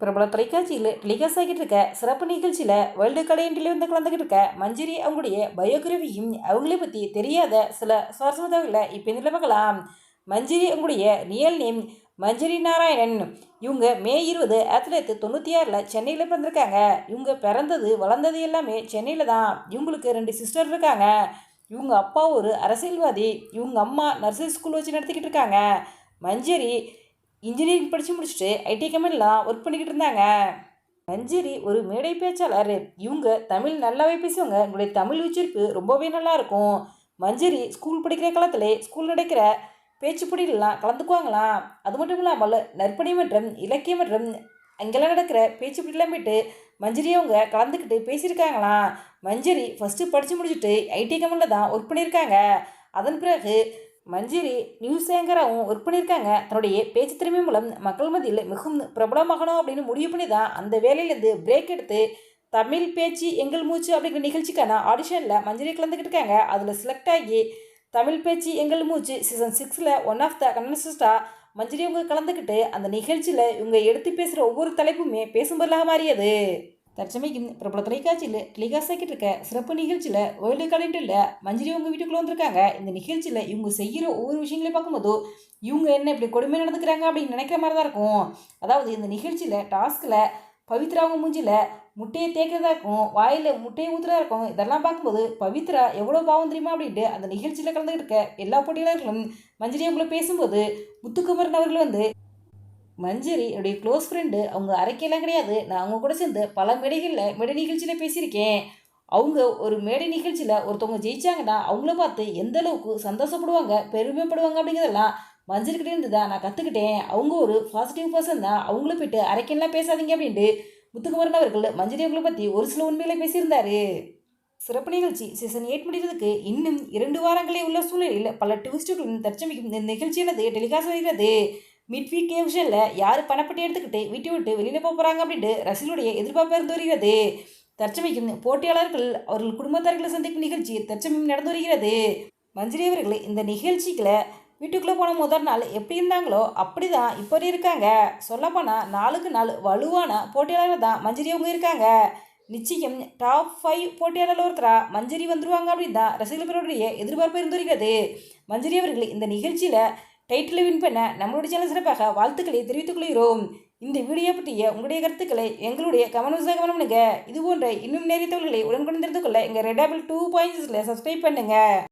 பிரபல தொலைக்காட்சியில் டெலிகாஸ்ட் ஆகிட்டு இருக்க சிறப்பு நிகழ்ச்சியில் வேர்ல்டு கலையண்டில் வந்து கலந்துக்கிட்டு இருக்க மஞ்சிரி அவங்களுடைய பயோகிராஃபியும் அவங்களே பற்றி தெரியாத சில சுவாரஸ்யமான தகவலை இப்போ இதில் பார்க்கலாம். மஞ்சரி அவங்களுடைய ரியல் நேம் மஞ்சரி நாராயணன். இவங்க மே இருபது ஆயிரத்தி தொள்ளாயிரத்தி தொண்ணூற்றி ஆறில் சென்னையில் பிறந்திருக்காங்க. இவங்க பிறந்தது வளர்ந்தது எல்லாமே சென்னையில் தான். இவங்களுக்கு ரெண்டு சிஸ்டர் இருக்காங்க. இவங்க அப்பா ஒரு அரசியல்வாதி இவங்க அம்மா நர்சரி ஸ்கூல் வச்சு நடத்திக்கிட்டு இருக்காங்க. மஞ்சரி இன்ஜினியரிங் படித்து முடிச்சுட்டு ஐடி கம்பெனிலாம் ஒர்க் பண்ணிக்கிட்டு இருந்தாங்க. மஞ்சரி ஒரு மேடை பேச்சாளர். இவங்க தமிழ் நல்லாவே பேசுவாங்க. உங்களுடைய தமிழ் உச்சரிப்பு ரொம்பவே நல்லா இருக்கும். மஞ்சரி ஸ்கூல் படிக்கிற காலத்தில் ஸ்கூல் நடக்கிற பேச்சு போட்டிகள்லாம் கலந்துக்குவாங்களாம். அது மட்டும் இல்லாமல் நற்பணி மன்றம் இலக்கிய மன்றம் அங்கெல்லாம் நடக்கிற பேச்சு போட்டிலாம் போயிட்டு மஞ்சரி அவங்க கலந்துக்கிட்டு பேசியிருக்காங்களாம். மஞ்சரி ஃபஸ்ட்டு படித்து முடிச்சுட்டு ஐடி கம்பெனியில் தான் ஒர்க் பண்ணியிருக்காங்க. அதன் பிறகு மஞ்சிரி நியூஸ் ஏங்கராகவும் ஒர்க் பண்ணியிருக்காங்க. தன்னுடைய பேச்சு திறமை மூலம் மக்கள் மத்தியில் மிகவும் பிரபலமாகணும் அப்படின்னு முடிவு பண்ணி தான் அந்த வேலையிலேருந்து பிரேக் எடுத்து தமிழ் பேச்சு எங்கள் மூச்சு அப்படிங்கிற நிகழ்ச்சிக்கான ஆடிஷனில் மஞ்சிரி கலந்துக்கிட்டு இருக்காங்க. அதில் செலக்ட் ஆகி தமிழ் பேச்சு எங்கள் மூச்சு சீசன் சிக்ஸில் ஒன் ஆஃப் த கன்வென்சிஸ்டாக மஞ்சிரி அவங்க கலந்துக்கிட்டு அந்த நிகழ்ச்சியில் இவங்க எடுத்து பேசுகிற ஒவ்வொரு தலைப்புமே பேசும்பொருளாக மாறியது. தற்சமயம் பிரபல தொலைக்காட்சியில் டெலிகாஸ்ட் ஆக்கிட்டு இருக்க சிறப்பு நிகழ்ச்சியில் வேர்ல்டு கலெண்டில் மஞ்சரி உங்கள் வீட்டுக்குள்ளே வந்திருக்காங்க. இந்த நிகழ்ச்சியில் இவங்க செய்கிற ஒவ்வொரு விஷயங்களையும் பார்க்கும்போது இவங்க என்ன இப்படி கொடுமை நடந்துக்கிறாங்க அப்படின்னு நினைக்கிற மாதிரி தான் இருக்கும். அதாவது இந்த நிகழ்ச்சியில் டாஸ்கில் பவித்ரா அவங்க மூஞ்சியில் முட்டையை தேய்க்கிறதா இருக்கும் வாயில் முட்டையை ஊற்றுறதா இருக்கும் இதெல்லாம் பார்க்கும்போது பவித்ரா எவ்வளோ பாவம் தெரியுமா அப்படின்ட்டு அந்த நிகழ்ச்சியில் கலந்துக்கிட்டு இருக்க எல்லா போட்டியாளர்களும் மஞ்சரி அவங்கள பேசும்போது முத்துக்குமரன் அவர்கள் வந்து மஞ்சரி என்னுடைய க்ளோஸ் ஃப்ரெண்டு அவங்க அரைக்கையெல்லாம் கிடையாது. நான் அவங்க கூட சேர்ந்து பல மேடைகளில் மேடை நிகழ்ச்சியில் பேசியிருக்கேன். அவங்க ஒரு மேடை நிகழ்ச்சியில் ஒருத்தவங்க ஜெயிச்சாங்கன்னா அவங்கள பார்த்து எந்த அளவுக்கு சந்தோஷப்படுவாங்க பெருமைப்படுவாங்க அப்படிங்கிறதெல்லாம் மஞ்சள் கிட்டே இருந்து தான் நான் கற்றுக்கிட்டேன் அவங்க ஒரு பாசிட்டிவ் பர்சன் தான். அவங்கள போயிட்டு அரைக்கெல்லாம் பேசாதீங்க அப்படின்ட்டு முத்துக்குமரன் அவர்கள் மஞ்சரி அவங்களை பற்றி ஒரு சில உண்மைகளை பேசியிருந்தார். சிறப்பு நிகழ்ச்சி சீசன் எயிட் முடிகிறதுக்கு இன்னும் இரண்டு வாரங்களே உள்ள சூழ்நிலையில் பல ட்விஸ்ட்டுகளும் தற்சமைக்கும் இந்த நிகழ்ச்சியானது டெலிகாஸ்ட் வருகிறது. மிட் வீக் கேஷனில் யார் பணப்பட்டி எடுத்துக்கிட்டு விட்டு விட்டு வெளியில் போக போகிறாங்க அப்படின்ட்டு ரசிகர்களுடைய எதிர்பார்ப்பு இருந்து வருகிறது. தற்சமைக்கும் போட்டியாளர்கள் அவர்கள் குடும்பத்தார்களை சந்திக்கும் நிகழ்ச்சி தற்சமயம் நடந்து வருகிறது. மஞ்சிரி அவர்கள் இந்த நிகழ்ச்சிகளை வீட்டுக்குள்ளே போன முதல் நாள் எப்படி இருந்தாங்களோ அப்படி தான் இப்போ இருக்காங்க. சொல்லப்போனால் நாளுக்கு நாள் வலுவான போட்டியாளர்கள் தான் மஞ்சரி அவங்க இருக்காங்க. நிச்சயம் டாப் ஃபைவ் போட்டியாளர் ஒருத்தரா மஞ்சரி வந்துருவாங்க அப்படின்னு தான் ரசிகர்களுடைய எதிர்பார்ப்பு இருந்து வருகிறது. மஞ்சரி அவர்கள் இந்த நிகழ்ச்சியில் டைட்டிலை வின் பண்ண நம்மளுடைய சேனல் சிறப்பாக வாழ்த்துக்களை தெரிவித்துக் கொள்கிறோம். இந்த வீடியோ பற்றிய உங்களுடைய கருத்துக்களை எங்களுடைய கமெண்ட் கவனம் பண்ணுங்க. இது போன்ற இன்னும் நிறைய தகவல்களை உடனுக்குடன் தெரிந்து கொள்ள எங்கள் ரெடாபிள் டூ பாயிண்ட்ஸில் சப்ஸ்கிரைப் பண்ணுங்கள்